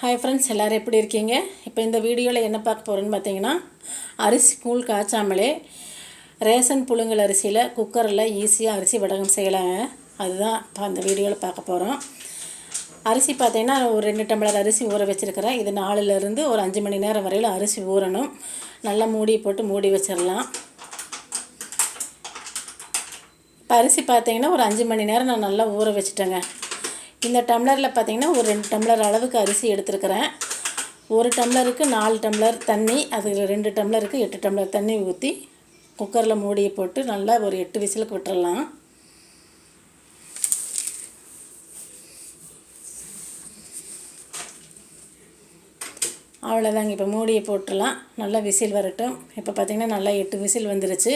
Hi friends எல்லோரும் எப்படி இருக்கீங்க? இப்போ இந்த வீடியோவில் என்ன பார்க்க போகிறோன்னு பார்த்தீங்கன்னா அரிசி கூழ் காய்ச்சாமலே ரேஷன் புழுங்கல் அரிசியில் குக்கரில் ஈஸியாக அரிசி வடகம் செய்யலாங்க. அதுதான் இப்போ அந்த வீடியோவில் பார்க்க போகிறோம் அரிசி பார்த்தீங்கன்னா ஒரு ரெண்டு டம்ளர் அரிசி ஊற வச்சுருக்கிறேன். இது நாலுலேருந்து ஒரு அஞ்சு மணி நேரம் வரையில் அரிசி ஊறணும். நல்லா மூடி போட்டு மூடி வச்சிடலாம் இப்போ அரிசி பார்த்தீங்கன்னா ஒரு அஞ்சு மணி நேரம் நான் நல்லா ஊற வச்சுட்டேங்க. இந்த டம்ளரில் பார்த்தீங்கன்னா ஒரு ரெண்டு டம்ளர் அளவுக்கு அரிசி எடுத்துருக்கிறேன். ஒரு டம்ளருக்கு நாலு டம்ளர் தண்ணி அது ரெண்டு டம்ளருக்கு எட்டு டம்ளர் தண்ணி ஊற்றி குக்கரில் மூடியை போட்டு நல்லா ஒரு எட்டு விசிலுக்கு விட்டுறலாம். அவ்வளோதாங்க இப்போ மூடியை போட்டுடலாம் நல்லா விசில் வரட்டும். இப்போ பார்த்திங்கன்னா நல்லா எட்டு விசில் வந்துருச்சு.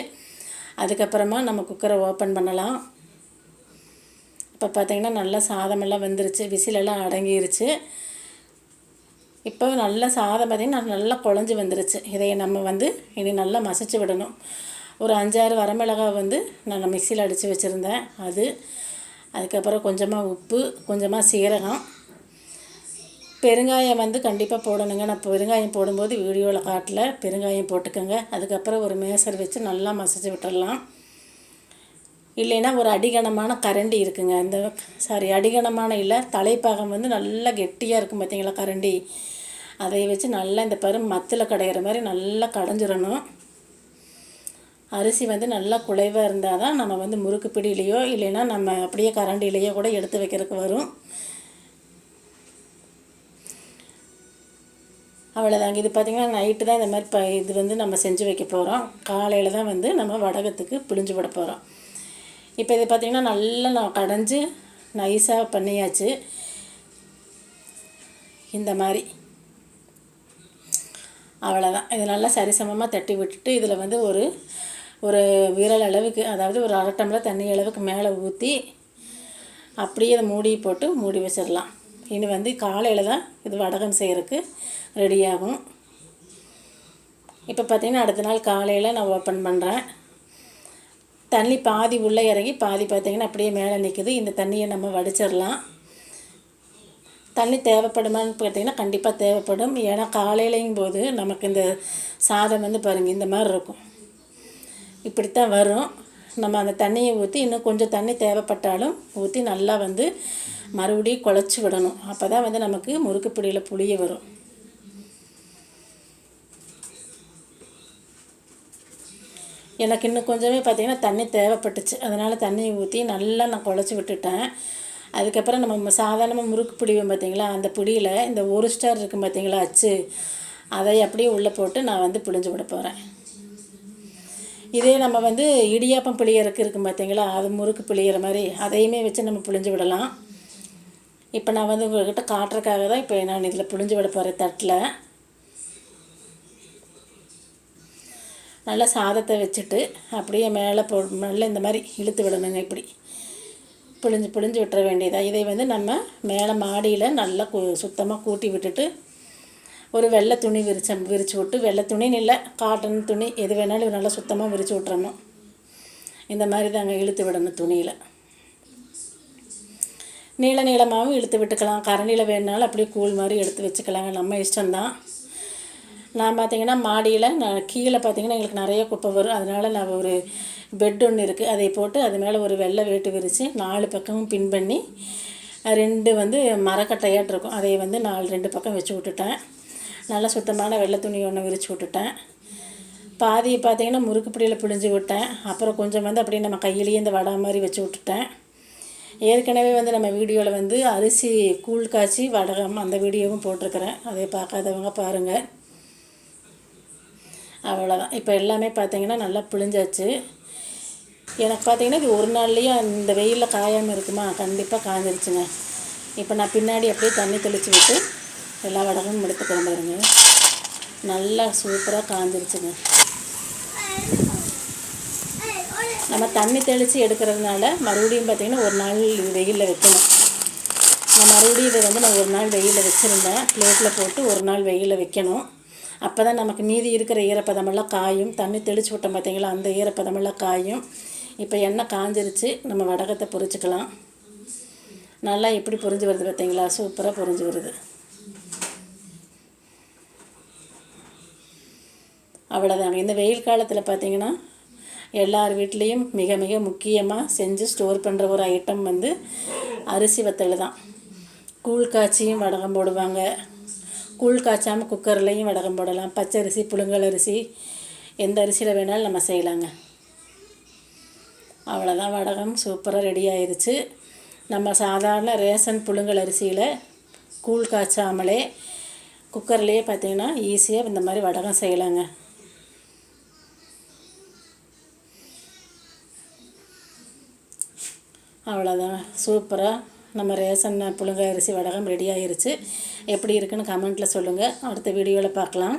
அதுக்கப்புறமா நம்ம குக்கரை ஓப்பன் பண்ணலாம். இப்போ பார்த்திங்கன்னா நல்லா சாதமெல்லாம் வந்துருச்சு விசிலெல்லாம் அடங்கிருச்சு. இப்போ நல்லா சாதம் பார்த்திங்கன்னா நல்லா குழஞ்சி வந்துருச்சு. இதை நம்ம வந்து இனி நல்லா மசிச்சு விடணும். ஒரு அஞ்சாறு வரமிளகாய் வந்து நான் மிக்சியில் அடித்து வச்சுருந்தேன். அது அதுக்கப்புறம் கொஞ்சமாக உப்பு கொஞ்சமாக சீரகம். பெருங்காயம் வந்து கண்டிப்பாக போடணுங்க. நான் பெருங்காயம் போடும்போது வீடியோவில் காட்டல. பெருங்காயம் போட்டுக்கோங்க. அதுக்கப்புறம் ஒரு மேசர் வச்சு நல்லா மசிச்சு விட்டுடலாம். இல்லைன்னா ஒரு அடிகனமான கரண்டி இருக்குங்க. இந்த சாரி அடிகனமான இல்லை தலைப்பாகம் வந்து நல்லா கெட்டியாக இருக்கும் பார்த்தீங்களா கரண்டி? அதை வச்சு நல்லா இந்த பரும் மத்தில் கடையிற மாதிரி நல்லா கடைஞ்சிடணும். அரிசி வந்து நல்லா குலைவாக இருந்தால் தான் நம்ம வந்து முறுக்கு பிடியிலையோ இல்லைன்னா நம்ம அப்படியே கரண்டிலேயோ கூட எடுத்து வைக்கிறதுக்கு வரும். அவ்வளோதாங்க இது பார்த்திங்கன்னா நைட்டு தான் இந்த மாதிரி ப இது வந்து நம்ம செஞ்சு வைக்க போகிறோம் காலையில் தான் வந்து நம்ம வடகத்துக்கு பிழிஞ்சு விட போகிறோம் இப்போ இது பார்த்திங்கன்னா நல்லா நான் கடைஞ்சி நைஸாக பண்ணியாச்சு. இந்த மாதிரி. அவ்வளோதான் இது நல்லா சரிசமமாக தட்டி விட்டுட்டு இதில் வந்து ஒரு ஒரு விரல் அளவுக்கு அதாவது ஒரு அரை டம்ளர் தண்ணி அளவுக்கு மேலே ஊற்றி அப்படியே அதை மூடி போட்டு மூடி வச்சிடலாம். இனி வந்து காலையில் தான் இது வடகம் செய்கிறதுக்கு ரெடியாகும் இப்போ பார்த்திங்கன்னா அடுத்த நாள் காலையில் நான் ஓப்பன் பண்ணுறேன் தண்ணி பாதி உள்ளே இறங்கி பாதி பார்த்திங்கன்னா அப்படியே மேலே நிற்குது இந்த தண்ணியை நம்ம வடிச்சிடலாம். தண்ணி தேவைப்படுமான்னு பார்த்திங்கன்னா கண்டிப்பாக தேவைப்படும். ஏன்னா காலையிலையும் போது நமக்கு இந்த சாதம் வந்து பாருங்கள் இந்த மாதிரி இருக்கும். இப்படித்தான் வரும். நம்ம அந்த தண்ணியை ஊற்றி இன்னும் கொஞ்சம் தண்ணி தேவைப்பட்டாலும் ஊற்றி நல்லா வந்து மறுபடியும் குழச்சி விடணும். அப்போ தான் வந்து நமக்கு முறுக்கு பிடியில் புளிய வரும். எனக்கு இன்னும் கொஞ்சமே பார்த்திங்கன்னா தண்ணி தேவைப்பட்டுச்சு. அதனால் தண்ணியை ஊற்றி நல்லா நான் குழச்சி விட்டுட்டேன். அதுக்கப்புறம் நம்ம சாதாரணமாக முறுக்கு பிடிவோம் பார்த்திங்களா? அந்த பிடியில் இந்த ஒரு ஸ்டார் இருக்கும் பார்த்திங்களா அச்சு? அதை அப்படியே உள்ளே போட்டு நான் வந்து பிழிஞ்சு விட போகிறேன் இதே நம்ம வந்து இடியாப்பம் பிழியறக்கு இருக்கும் பார்த்தீங்களா? அது முறுக்கு பிழியிற மாதிரி அதையுமே வச்சு நம்ம பிழிஞ்சு விடலாம். இப்போ நான் வந்து உங்கள்கிட்ட காட்டுறதுக்காக தான் இப்போ நான் இதில் பிழிஞ்சு விட போகிறேன் தட்டில். நல்லா சாதத்தை வச்சுட்டு அப்படியே மேலே போ மேலே இந்த மாதிரி இழுத்து விடணுங்க இப்படி. பிழிஞ்சு பிழிஞ்சு விட்டுற வேண்டியதாக இதை வந்து நம்ம மேலே மாடியில் நல்லா கு சுத்தமாக கூட்டி விட்டுட்டு ஒரு வெள்ளை துணி விரிச்ச விரித்து விட்டு வெள்ளை துணின்னு இல்லை காட்டன் துணி எது வேணாலும் நல்லா சுத்தமாக விரித்து விட்றணும் இந்த மாதிரி தாங்க இழுத்து விடணும் துணியில். நீள நீளமாகவும் இழுத்து விட்டுக்கலாம். கரண்டியில் வேணுனாலும் அப்படியே கூழ் மாதிரி எடுத்து வச்சுக்கலாங்க. நம்ம இஷ்டம்தான். நான் பார்த்தீங்கன்னா மாடியில் நான் கீழே பார்த்தீங்கன்னா எங்களுக்கு நிறைய குப்பை வரும். அதனால் நான் ஒரு பெட் ஒன்று இருக்குது அதை போட்டு அது மேலே ஒரு வெள்ளை வேட்டு விரித்து நாலு பக்கமும் பின் பண்ணி ரெண்டு வந்து மரக்கட்டையாட்டு இருக்கும். அதை வந்து நாலு ரெண்டு பக்கம் வச்சு விட்டுட்டேன். நல்லா சுத்தமான வெள்ளை துணி ஒன்று விரித்து விட்டுட்டேன். பாதியை பார்த்தீங்கன்னா முறுக்கு பிடியில் பிழிஞ்சு விட்டேன். அப்புறம் கொஞ்சம் வந்து அப்படியே நம்ம கையிலேயே இந்த வடை மாதிரி வச்சு விட்டுட்டேன். ஏற்கனவே வந்து நம்ம வீடியோவில் வந்து அரிசி கூழ் காய்ச்சி வடகம் அந்த வீடியோவும் போட்டிருக்கிறேன். அதை பார்க்காதவங்க பாருங்கள் அவ்வளோதான் இப்போ எல்லாமே பார்த்தீங்கன்னா நல்லா பிழிஞ்சாச்சு எனக்கு பார்த்தீங்கன்னா இது ஒரு நாள்லேயே இந்த வெயிலில் காயாமல் இருக்குமா? கண்டிப்பாக காஞ்சிருச்சுங்க. இப்போ நான் பின்னாடி அப்படியே தண்ணி தெளித்து விட்டு எல்லா வடகமும் எடுத்துக்கிறேன் பாருங்க. நல்லா சூப்பராக காஞ்சிருச்சுங்க. நம்ம தண்ணி தெளித்து எடுக்கிறதுனால மறுபடியும் பார்த்திங்கன்னா ஒரு நாள் வெயிலில் வைக்கணும். நான் மறுபடியும் இதை வந்து நான் ஒரு நாள் வெயிலில் வச்சுருந்தேன். பிளேட்டில் போட்டு ஒரு நாள் வெயிலில் வைக்கணும். அப்போ தான் நமக்கு மீதி இருக்கிற ஈரப்பதமெல்லாம் காயும். தண்ணி தெளிச்சு விட்டோம் பார்த்தீங்களா அந்த ஈரப்பதமெல்லாம் காயும். இப்போ எண்ணெய் காஞ்சிருச்சு. நம்ம வடகத்தை பொரிச்சுக்கலாம் நல்லா எப்படி புரிஞ்சு வருது பார்த்தீங்களா சூப்பராக புரிஞ்சு வருது. அவ்வளோதாங்க இந்த வெயில் காலத்தில் பார்த்தீங்கன்னா எல்லார் வீட்லேயும் மிக மிக முக்கியமாக செஞ்சு ஸ்டோர் பண்ணுற ஒரு ஐட்டம் வந்து அரிசி வத்தல் தான். கூழ் காய்ச்சியும் வடகம் போடுவாங்க. கூழ் காய்ச்சாமல் குக்கர்லேயும் வடகம் போடலாம் பச்சரிசி புழுங்கல் அரிசி எந்த அரிசியில் வேணாலும் நம்ம செய்யலாங்க. அவ்வளோதான் வடகம் சூப்பராக ரெடி ஆயிடுச்சு நம்ம சாதாரண ரேஷன் புழுங்கல் அரிசியில் கூழ் காய்ச்சாமலே குக்கர்லேயே பார்த்தீங்கன்னா ஈஸியாக இந்த மாதிரி வடகம் செய்யலாங்க. அவ்வளோதான் சூப்பராக நம்ம ரேஷன் புழுங்க அரிசி வடகம் ரெடி ஆயிருச்சு. எப்படி இருக்குன்னு கமெண்ட்டில் சொல்லுங்கள் அடுத்த வீடியோவில் பார்க்கலாம்.